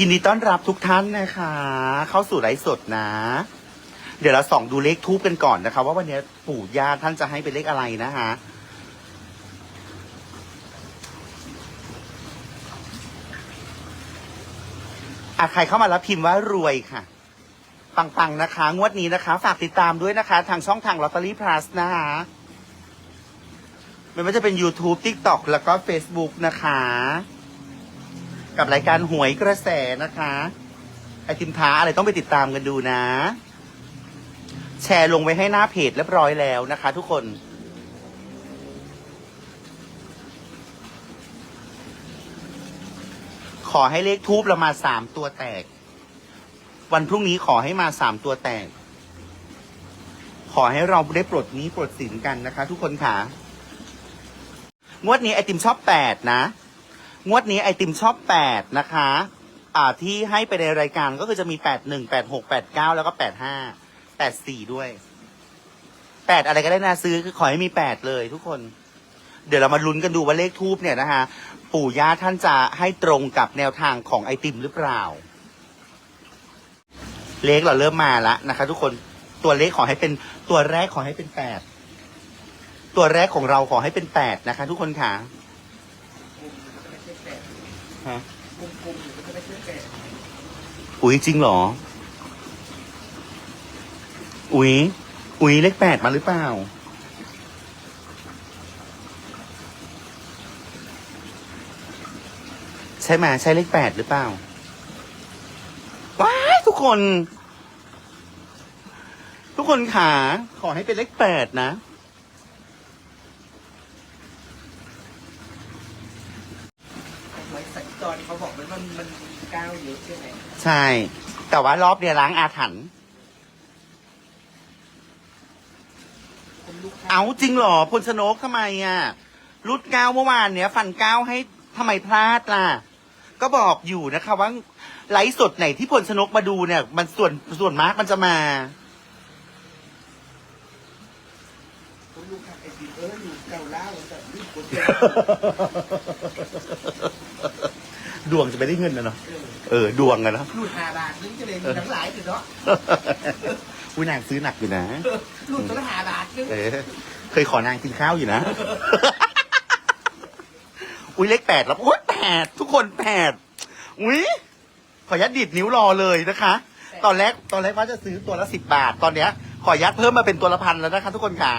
ยินดีต้อนรับทุกท่านนะคะ เข้าสู่ไลฟ์สดนะ เดี๋ยวเราส่องดูเลขทูบกันก่อนนะคะ ว่าวันนี้ปู่ย่าท่านจะให้เป็นเลขอะไรนะคะอะใครเข้ามาแล้วพิมพ์ว่ารวยค่ะ ปังๆนะคะ งวดนี้นะคะ ฝากติดตามด้วยนะคะ ทางช่องทางลอตเตอรี่พลัสนะคะไม่ว่าจะเป็น YouTube TikTok แล้วก็ Facebook นะคะ กับรายการหวยกระแสนะคะ ไอติมท้าอะไรต้องไปติดตามกันดูนะ แชร์ลงไว้ให้หน้าเพจเรียบร้อยแล้วนะคะ ทุกคน ขอให้เลขทูบเรามาสามตัวแตก วันพรุ่งนี้ขอให้มาสามตัวแตก ขอให้เราได้ปลดหนี้ปลดสินกันนะคะ ทุกคนค่ะ งวดนี้ไอติมชอบแปดนะ งวดนี้ไอติมชอบแปดนะคะ อ่าที่ให้ไปในรายการก็คือจะมีแปดหนึ่งแปดหกแปดเก้าแล้วก็แปดห้าแปดสี่ด้วยแปดอะไรก็ได้นะซื้อคือขอให้มีแปดเลยทุกคน เดี๋ยวเรามาลุ้นกันดูว่าเลขทูบเนี่ยนะคะปู่ย่าท่านจะให้ตรงกับแนวทางของไอติมหรือเปล่า เลขเราเริ่มมาแล้วนะคะ ทุกคนตัวเลขขอให้เป็นตัวแรกขอให้เป็นแปดตัวแรกของเราขอให้เป็นแปดนะคะ ทุกคนค่ะ ฮะกลมๆอยู่ก็จะไม่ใช่แปดอุ๊ยจริงเหรอ อุ๊ย อุ๊ยเลขแปดมาหรือเปล่า ใช่ไหมใช่เลขแปดหรือเปล่า ว้ายทุกคน ทุกคนขาขอให้เป็นเลขแปดนะ ไว้สัญจรเขาบอกว่ามันมันมีก้าวเยอะใช่ไหมใช่ แต่ว่ารอบเดียวล้างอาถรรพ์คนลูกค้าเอาจริงเหรอพลชนกทำไมอะ รุดก้าวเมื่อวานเนี้ยฟันก้าวให้ทำไมพลาดล่ะ ก็บอกอยู่นะคะว่าไลฟ์สดไหนที่พลชนกมาดูเนี่ย มันส่วนส่วนมากมันจะมาคนลูกค้าไอ้ดิเอออยู่เก่าล่าแต่รีบกดเดีย ดวงจะไปได้เงินนะเนาะเออเออดวงอะเนาะหลุดหาบาทนึงจะเลยมีทั้งหลายอยู่เนาะอุ้ยนางซื้อหนักอยู่นะหลุดตัวละหาบาทนึงเออเคยขอนางกินข้าวอยู่นะ อุ้ยเลขแปดแล้วอุ้ยแปดทุกคนแปดอุ้ยขอยัดดีดนิ้วรอเลยนะคะ ตอนแรกตอนแรกว่าจะซื้อตัวละสิบบาท ตอนเนี้ย ขอยัดเพิ่มมาเป็นตัวละพันแล้วนะคะ ทุกคนค่ะ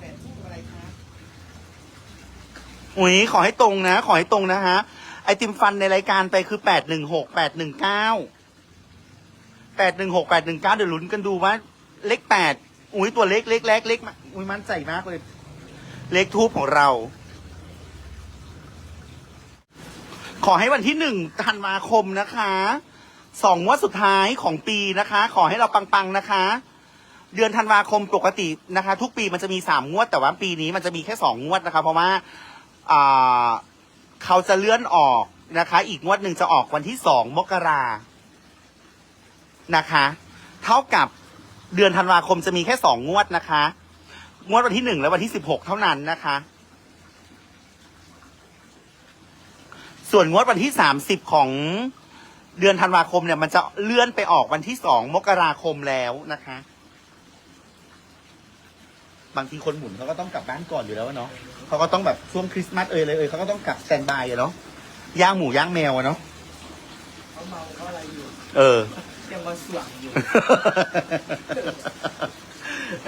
แปดพูดอะไรคะ อุ้ยขอให้ตรงนะ ขอให้ตรงนะฮะ ไอติมฟันในรายการไปคือแปดหนึ่งหกแปดหนึ่งเก้าแปดหนึ่งหกแปดหนึ่งเก้าเดี๋ยวลุ้นกันดูว่า เลขแปดอุ้ยตัวเล็กเล็กเล็กเล็กอุ้ยมั่นใจมากเลย เลขทูบของเรา ขอให้วันที่หนึ่งธันวาคมนะคะสองงวดสุดท้ายของปีนะคะ ขอให้เราปังๆนะคะ เดือนธันวาคมปกตินะคะ ทุกปีมันจะมีสามงวดแต่ว่าปีนี้มันจะมีแค่สองงวดนะคะ เพราะว่า เขาจะเลื่อนออกนะคะ อีกงวดหนึ่งจะออกวันที่สองมกรานะคะ เท่ากับเดือนธันวาคมจะมีแค่สองงวดนะคะ งวดวันที่หนึ่งและวันที่สิบหกเท่านั้นนะคะ ส่วนงวดวันที่สามสิบของเดือนธันวาคมเนี่ย มันจะเลื่อนไปออกวันที่สองมกราคมแล้วนะคะ บางทีคนหมุนเขาก็ต้องกลับบ้านก่อนอยู่แล้วอะเนาะเขาก็ต้องแบบช่วงคริสต์มาสเอยเลยเอยเขาก็ต้องกลับสแตนบายอะเนาะย่างหมูย่างแมวอะเนาะเขาเมาเขาอะไรอยู่เออ ยังมาสวงอยู่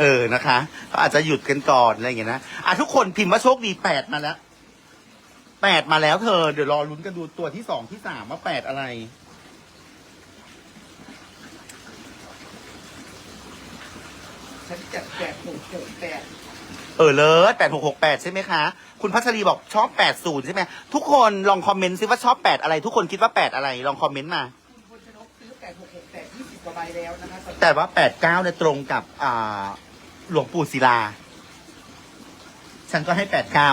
เออนะคะเขาอาจจะหยุดกันก่อนอะไรอย่างเงี้ยนะอะทุกคนพิมพ์ว่าโชคดีแปดมาแล้วแปดมาแล้วเธอ เดี๋ยวรอลุ้นกันดูตัวที่สองที่สามว่าแปดอะไร ฉัน จัดแปดหกหกแปดเออเลิศแปดหกหกแปดใช่ไหมคะ คุณพัชรีบอกชอบแปดศูนย์ใช่ไหมทุกคนลองคอมเมนต์ซิว่าชอบแปดอะไร ทุกคนคิดว่าแปดอะไร ลองคอมเมนต์มา คุณพลชนกซื้อแปดหกหกแปดยี่สิบกว่าใบแล้วนะคะสำหรับแต่ว่าแปดเก้าเนี่ยตรงกับอ่าหลวงปู่ศิลา ฉันก็ให้แปดเก้า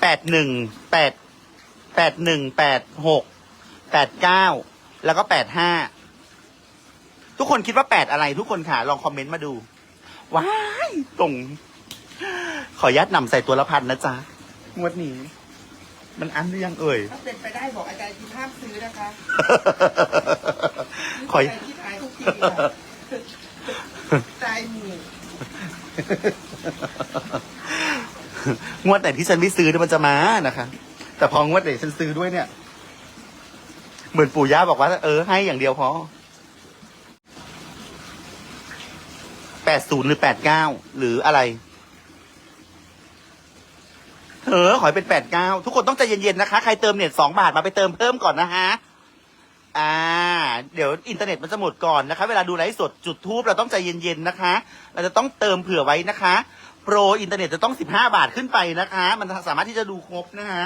แปดหนึ่งแปดแปดหนึ่งแปดหกแปดเก้าแล้วก็แปดห้าทุกคนคิดว่าแปดอะไร ทุกคนค่ะลองคอมเมนต์มาดู ว้ายตรง ขอยัดนำใส่ตัวละพันนะจ๊ะงวดนี้ มันอันหรือยังเอ่ย ถ้าเป็นไปได้บอกอาจารย์ที่ห้ามซื้อนะคะขอใจที่ท้ายทุกทีอะใจหมูงวดไหนที่ฉันไม่ซื้อเนี่ยมันจะมานะคะ แต่พองวดไหนฉันซื้อด้วยเนี่ย เหมือนปู่ย่าบอกว่า เออให้อย่างเดียวพอ แปดศูนย์หรือแปดเก้าหรืออะไร เออ ขอให้เป็นแปดเก้าทุกคนต้องใจเย็นๆนะคะ ใครเติมเน็ตสองบาทมาไปเติมเพิ่มก่อนนะฮะ อ่า เดี๋ยวอินเทอร์เน็ตมันจะหมดก่อนนะคะ เวลาดูไลฟ์สดจุดทูบเราต้องใจเย็นๆนะคะ เราจะต้องเติมเผื่อไว้นะคะ โปรอินเทอร์เน็ตจะต้องสิบห้าบาทขึ้นไปนะคะ มันสามารถที่จะดูครบนะคะ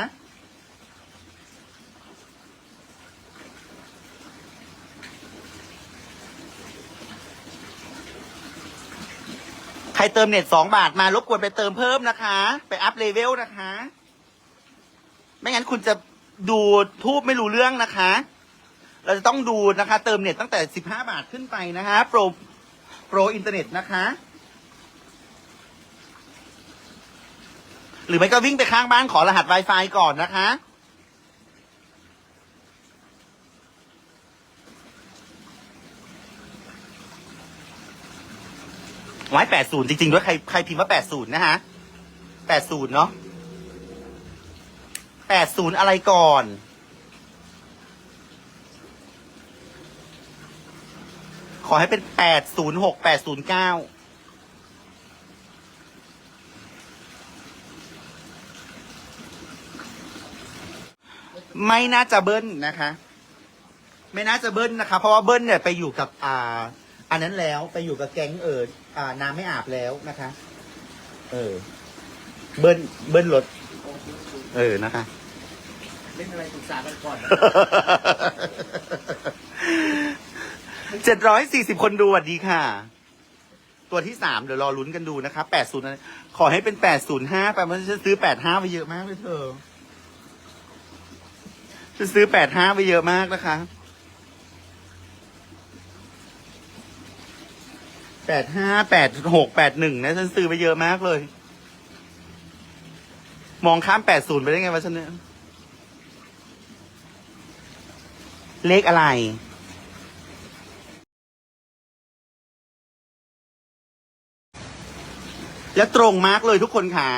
ใครเติมเน็ตสองบาทมารบกวนไปเติมเพิ่มนะคะ ไปอัพเลเวลนะคะ ไม่งั้นคุณจะดูทูบไม่รู้เรื่องนะคะ เราจะต้องดูนะคะ เติมเน็ตตั้งแต่สิบห้าบาทขึ้นไปนะคะโปรโปรอินเทอร์เน็ตนะคะ หรือไม่ก็วิ่งไปข้างบ้านขอรหัส Wi-Fi ก่อนนะคะ ไว้แปดศูนย์จริงๆด้วยใครใครพิมพ์ว่าแปดศูนย์นะฮะแปดศูนย์เนาะแปดศูนย์อะไรก่อน ขอให้เป็นแปดศูนย์หกแปดศูนย์เก้าไม่น่าจะเบิ้ลนะคะ ไม่น่าจะเบิ้ลนะคะ เพราะว่าเบิ้ลเนี่ยไปอยู่กับอ่า อันนั้นแล้วไปอยู่กับแก๊งเอออ่าน้ำไม่อาบแล้วนะคะ เออ เบิ้ลเบิ้ลรถ เออนะคะ เล่นอะไรปรึกษากันก่อนนะเจ็ดร้อยสี่สิบคนดูสวัสดีค่ะ ตัวที่สามเดี๋ยวรอลุ้นกันดูนะคะแปดศูนย์ขอให้เป็นแปดศูนย์ห้าแปลว่าฉันซื้อแปดห้าไปเยอะมากเลยเธอฉันซื้อแปดห้าไปเยอะมากนะคะ แปดห้าแปดหกแปดหนึ่งนะฉันซื้อไปเยอะมากเลย มองข้ามแปดศูนย์ไปได้ไงวะฉันเนี่ย เลขอะไรแล้วตรงมากเลยทุกคนค่ะ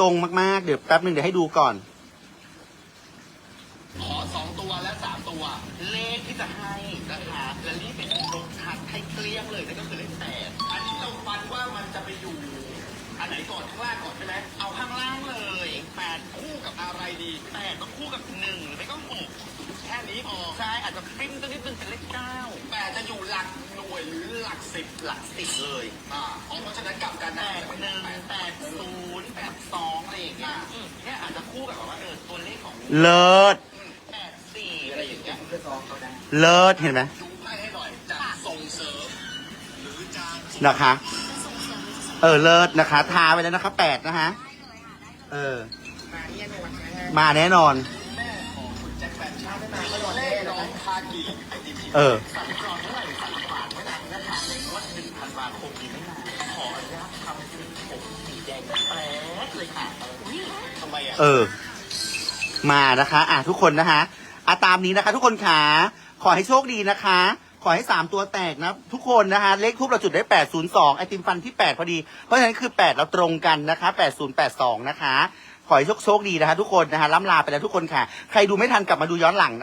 ตรงมาก ๆ เดี๋ยวแป๊บหนึ่งเดี๋ยวให้ดูก่อน ก่อนข้างล่างก่อนใช่ไหมเอาข้างล่างเลยแปดคู่กับอะไรดีแปดต้องคู่กับหนึ่งหรือไม่ก็หกแค่นี้พอใช่อาจจะปิ้นตัวนิดนึงเป็นเลขเก้าแปดจะอยู่หลักหน่วยหรือหลักสิบหลักสิบเลยอ่าเพราะฉะนั้นกลับกันแปดหนึ่งแปดศูนย์แปดสองอะไรอย่างเงี้ยอืมเนี่ยอาจจะคู่กับแบบว่าเออตัวเลขของเลิศ แปดสี่อะไรอย่างเงี้ยเพื่อซ้อมเขาได้เลิศเห็นไหมดูไพ่ให้หน่อยจะส่งเสริมหรือจะนะคะ เออเลิศนะคะทาไปแล้วนะคะแปดนะคะเออ มาเนี่ยในวันนี้นะมาแน่นอน แจ็คแฟนชาติมาก็โดนเลเล่ขนน้นะองคากีไอเออ สั่งกรเท่าไหร่สั่งฝากไว้นานนะคะในงวดหนึ่งธันวาคมนี้ไม่นานขออนุญาตทำสีผมสีแดงแปลกเลยค่ะทำไมอะ เออ มานะคะ อะทุกคนนะคะอะตามนี้นะคะ ทุกคนขาขอให้โชคดีนะคะ ขอให้สามตัวแตกนะ ทุกคนนะคะเลขทูบเราจุดได้แปดศูนย์สองไอติมฟันที่แปดพอดี เพราะฉะนั้นคือแปดเราตรงกันนะคะแปดศูนย์แปดสองนะคะ ขอให้โชคโชคดีนะคะทุกคนนะคะล้ำลาไปแล้วทุกคนค่ะ ใครดูไม่ทันกลับมาดูย้อนหลังนะ